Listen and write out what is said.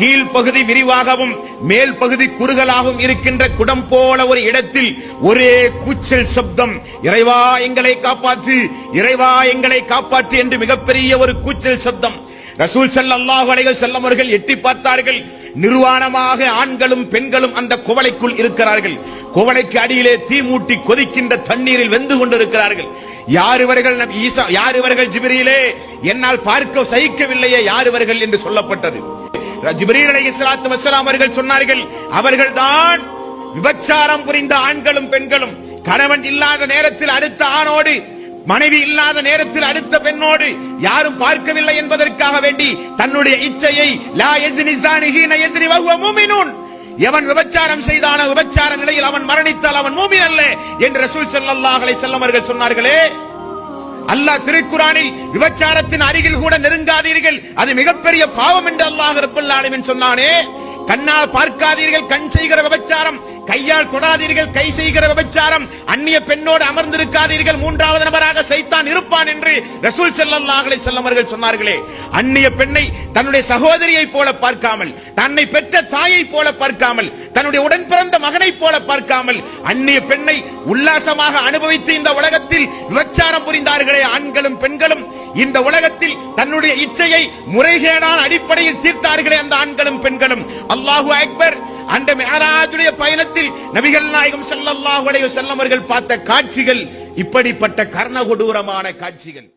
கீழ்ப்பகுதி விரிவாகவும் மேல் பகுதி குறுகலாகவும் இருக்கின்ற குடம் போல ஒரு இடத்தில் ஒரே கூச்சல் சப்தம் இறைவா எங்களை காப்பாற்று இறைவா எங்களை காப்பாற்று என்று மிகப்பெரிய ஒரு கூச்சல் சப்தம். ரசூல் ஸல்லல்லாஹு அலைஹி வஸல்லம் அவர்கள் எட்டி பார்த்தார்கள். நிர்வாணமாக ஆண்களும் பெண்களும் அந்த குவளைக்குள் இருக்கிறார்கள். குவளைக்கு அடியிலே தீ மூட்டி கொதிக்கின்ற தண்ணீரில் வெந்து கொண்டிருக்கிறார்கள். யார் இவர்கள் ஈசா? யார் இவர்கள் ஜிபிரியிலே என்னால் பார்க்க சகிக்கவில்லையே யார் இவர்கள் என்று சொல்லப்பட்டது. ஜிப்ரீல் அலைஹிஸ்ஸலாத்து அவர்கள் சொன்னார்கள் அவர்கள்தான் விபச்சாரம் புரிந்த ஆண்களும் பெண்களும் கணவன் இல்லாத நேரத்தில் அடுத்த ஆணோடு மனைவி இல்லாத நேரத்தில் அடுத்த பெண்ணோடு யாரும் பார்க்கவில்லை என்பதற்காக வேண்டி தன்னுடைய இச்சையை லா யஸ்னி ஸானிஹி ந வஹுவ மூமினூன் எவன் விபச்சாரம் செய்தான விபச்சார நிலையில் அவன் மரணித்தால் அவன் மூமின் அல்ல என்று ரசூல் ஸல்லல்லாஹு அலைஹி வஸல்லம் அவர்கள் சொன்னார்களே அல்லாஹ் திருக்குறானில் விபச்சாரத்தின் அருகில் கூட நெருங்காதீர்கள். அது மிகப்பெரிய பாவம் என்று அல்லாஹ் ரப்பல் சொன்னானே. கண்ணால் பார்க்காதீர்கள் கண் செய்கிற விபச்சாரம். கையால் தொடாதீர்கள் கை செய்கிற விபச்சாரம். அந்நிய பெண்ணோடு அமர்ந்திருக்காதீர்கள். மூன்றாவது நபராக சைத்தான் இருப்பான் என்று ரசூல் செல்லல்லாஹலை அலைஹி சொன்னார்களே. அந்நிய பெண்ணை தன்னுடைய சகோதரியை போல பார்க்காமல் தன்னை பெற்ற தாயை போல பார்க்காமல் தன்னுடைய உடன் பிறந்த மகனை போல பார்க்காமல் அந்நிய பெண்ணை உல்லாசமாக அனுபவித்து இந்த உலகத்தில் விபச்சாரம் புரிந்தார்களே. ஆண்களும் பெண்களும் இந்த உலகத்தில் தன்னுடைய இச்சையை முறைகேடான அடிப்படையில் தீர்த்தார்களே அந்த ஆண்களும் பெண்களும். அல்லாஹு அக்பர் அந்த மேராஜுடைய பயணத்தில் நபிகள் நாயகம் ஸல்லல்லாஹு அலைஹி அவர்கள் பார்த்த காட்சிகள் இப்படிப்பட்ட கர்ண கொடூரமான காட்சிகள்.